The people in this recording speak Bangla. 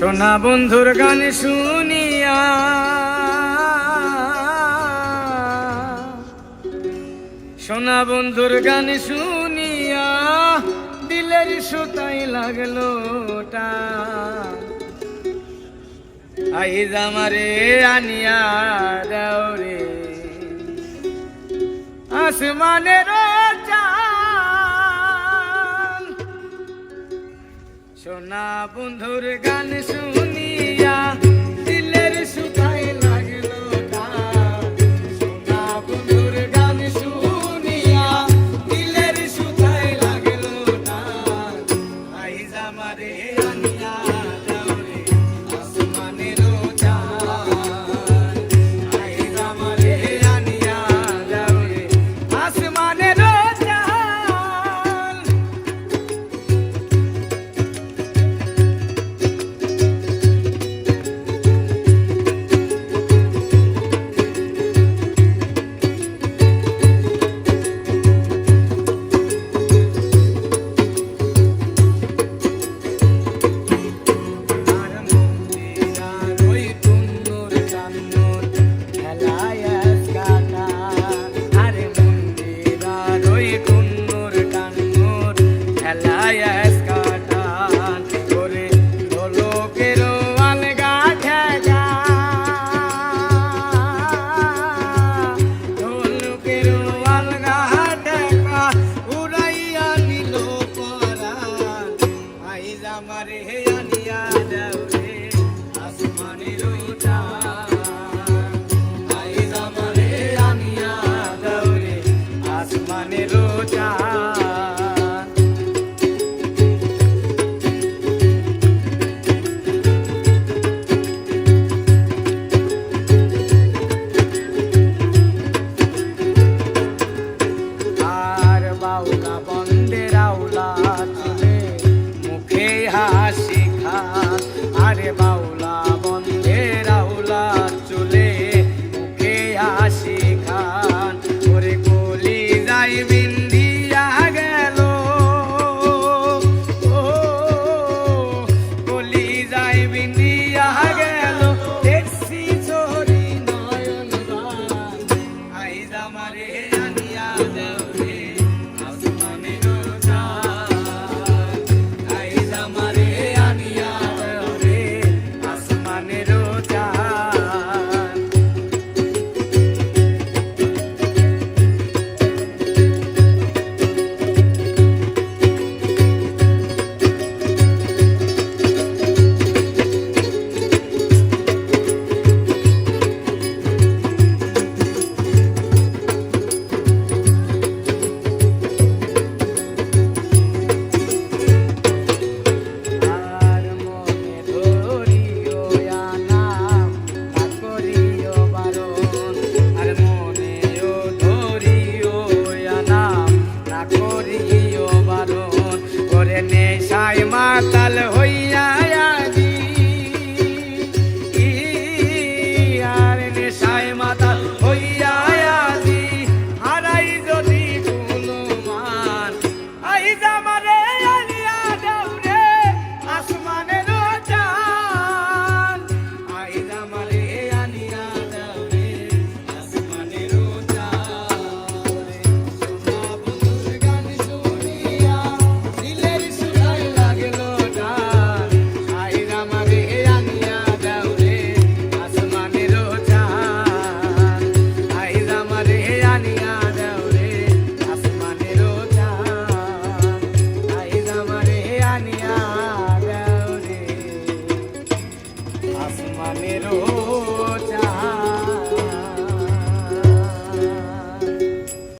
সোনা বন্ধুর গান শুনিয়া। সোনা বন্ধুর গান শুনিয়া দিলের সুতাই লাগল আহিদা মারে আনিয়া দেওরে আসমানের বন্ধুর গান শুন today. ಮೇರೋ